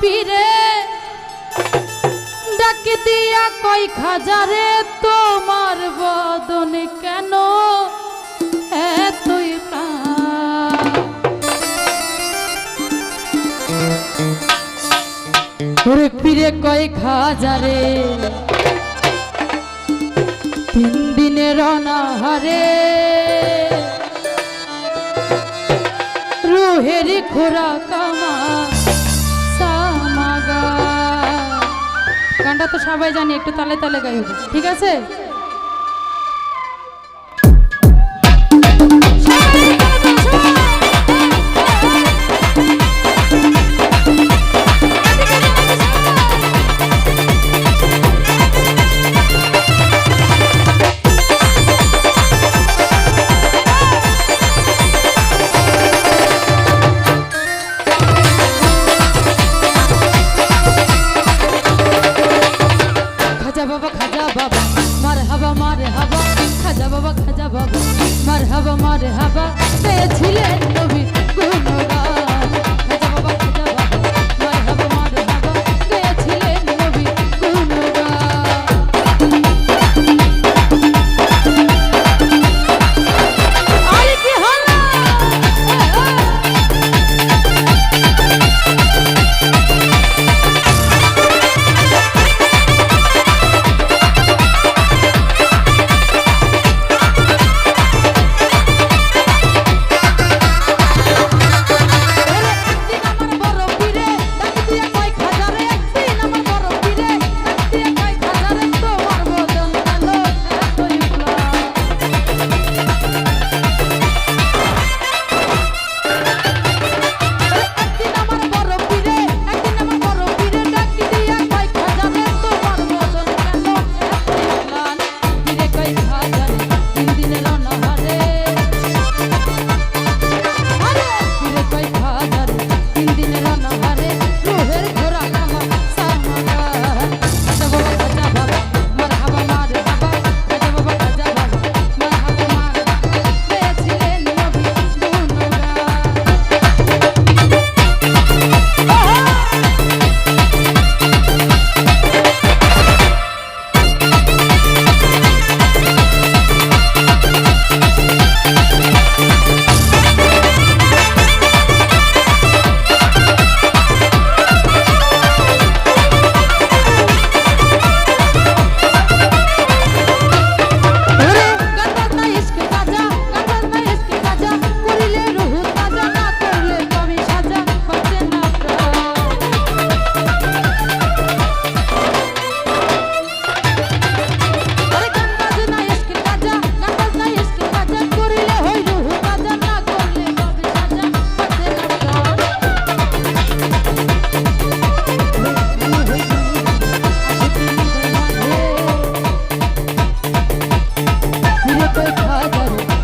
পীরে ডাকে দিয়া কই খাজারে, তোমার বদনে কেন এতই ওরে পীরে কই খাজারে, তিন দিনের অনাহারে। রুহেরি খোরা কামা গানটা তো সবাই জানি একটু তালে তালে গাইব ঠিক আছে? মারহাবা মার হাবা খাজা বাবা খাজা বাবা মারহাবা মারহাবা মার পেয়েছিলেন নবী গুণগা দেখা যাবে